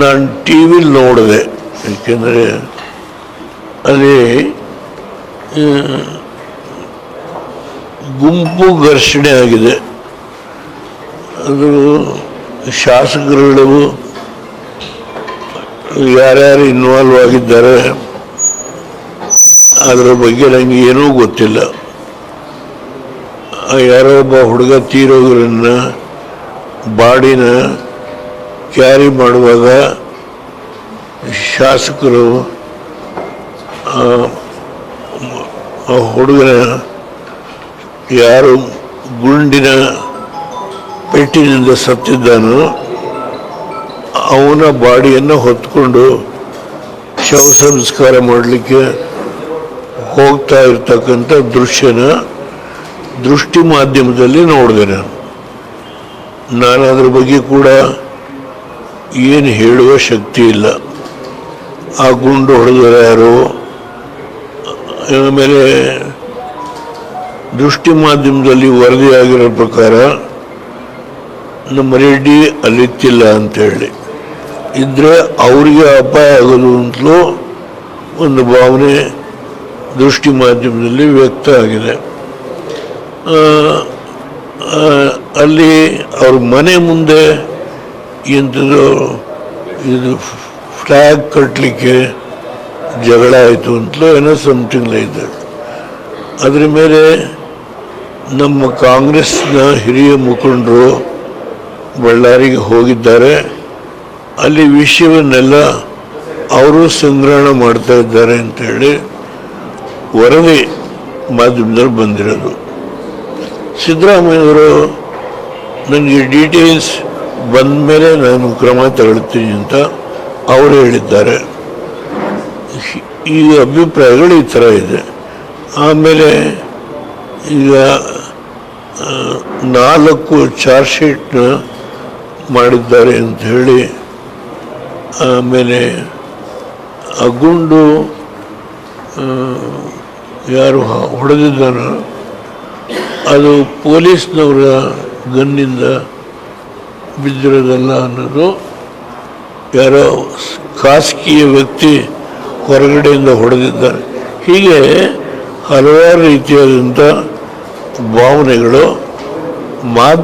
ನಾನು ಟಿ ವಿಲಿ ನೋಡಿದೆ. ಏಕೆಂದರೆ ಅಲ್ಲಿ ಗುಂಪು ಘರ್ಷಣೆ ಆಗಿದೆ. ಅದು ಶಾಸಕರುಗಳು ಯಾರ್ಯಾರು ಇನ್ವಾಲ್ವ್ ಆಗಿದ್ದಾರೆ, ಅದರ ಬಗ್ಗೆ ನನಗೆ ಏನೂ ಗೊತ್ತಿಲ್ಲ. ಯಾರೋ ಒಬ್ಬ ಹುಡುಗ ತೀರೋಗ್ರನ್ನ ಬಾಡಿನ ಕ್ಯಾರಿ ಮಾಡುವಾಗ ಶಾಸಕರು ಆ, ಹುಡುಗನ ಯಾರು ಗುಂಡಿನ ಪೆಟ್ಟಿನಿಂದ ಸತ್ತಿದ್ದಾನೋ ಅವನ ಬಾಡಿಯನ್ನು ಹೊತ್ಕೊಂಡು ಶವ ಸಂಸ್ಕಾರ ಮಾಡಲಿಕ್ಕೆ ಹೋಗ್ತಾ ಇರ್ತಕ್ಕಂಥ ದೃಶ್ಯನ ದೃಷ್ಟಿ ಮಾಧ್ಯಮದಲ್ಲಿ ನೋಡಿದೆ ನಾನು. ನಾನು ಅದ್ರ ಬಗ್ಗೆ ಕೂಡ ಏನು ಹೇಳುವ ಶಕ್ತಿ ಇಲ್ಲ. ಆ ಗುಂಡು ಹೊಡೆದರೆ ಯಾರು? ಆಮೇಲೆ ದೃಷ್ಟಿ ಮಾಧ್ಯಮದಲ್ಲಿ ವರದಿಯಾಗಿರೋ ಪ್ರಕಾರ ನಮ್ಮ ರೆಡ್ಡಿ ಅಲ್ಲಿತ್ತಿಲ್ಲ ಅಂತೇಳಿ. ಇದ್ದರೆ ಅವರಿಗೆ ಅಪಾಯ ಆಗೋದು ಅಂತಲೂ ಒಂದು ಭಾವನೆ ದೃಷ್ಟಿ ಮಾಧ್ಯಮದಲ್ಲಿ ವ್ಯಕ್ತ ಆಗಿದೆ. ಅಲ್ಲಿ ಅವ್ರ ಮನೆ ಮುಂದೆ ಎಂಥದ್ದು ಇದು ಫ್ಲ್ಯಾಗ್ ಕಟ್ಟಲಿಕ್ಕೆ ಜಗಳ ಆಯಿತು ಅಂತಲೂ ಏನೋ ಸಮಥಿಂಗ್ ಲೈಕ್ ಅದ್ರ ಮೇಲೆ ನಮ್ಮ ಕಾಂಗ್ರೆಸ್ನ ಹಿರಿಯ ಮುಖಂಡರು ಬಳ್ಳಾರಿಗೆ ಹೋಗಿದ್ದಾರೆ. ಅಲ್ಲಿ ವಿಷಯವನ್ನೆಲ್ಲ ಅವರು ಸಂಗ್ರಹಣ ಮಾಡ್ತಾ ಇದ್ದಾರೆ ಅಂತೇಳಿ ವರದಿ ಮಾಧ್ಯಮದಲ್ಲಿ ಬಂದಿರೋದು. ಸಿದ್ದರಾಮಯ್ಯವರು ನನಗೆ ಡೀಟೇಲ್ಸ್ ಬಂದ ಮೇಲೆ ನಾನು ಕ್ರಮ ತಗೊಳ್ತೀನಿ ಅಂತ ಅವರು ಹೇಳಿದ್ದಾರೆ. ಈ ಅಭಿಪ್ರಾಯಗಳು ಈ ಥರ ಇದೆ. ಆಮೇಲೆ ಈಗ ನಾಲ್ಕು ಚಾರ್ಜ್ ಶೀಟ್ನ ಮಾಡಿದ್ದಾರೆ ಅಂತ ಹೇಳಿ, ಆಮೇಲೆ ಅಗುಂಡು ಯಾರು ಹೊಡೆದಿದ್ದಾನೋ, ಅದು ಪೊಲೀಸ್ನವರ ಗನ್ನಿಂದ ಬಿದ್ದಿರೋದಲ್ಲ ಅನ್ನೋದು ಯಾರೋ ಖಾಸಗಿ ವ್ಯಕ್ತಿ ಹೊರಗಡೆಯಿಂದ ಹೊಡೆದಿದ್ದಾರೆ. ಹೀಗೆ ಹಲವಾರು ರೀತಿಯಾದಂಥ ಭಾವನೆಗಳು ಮಾಧ್ಯಮ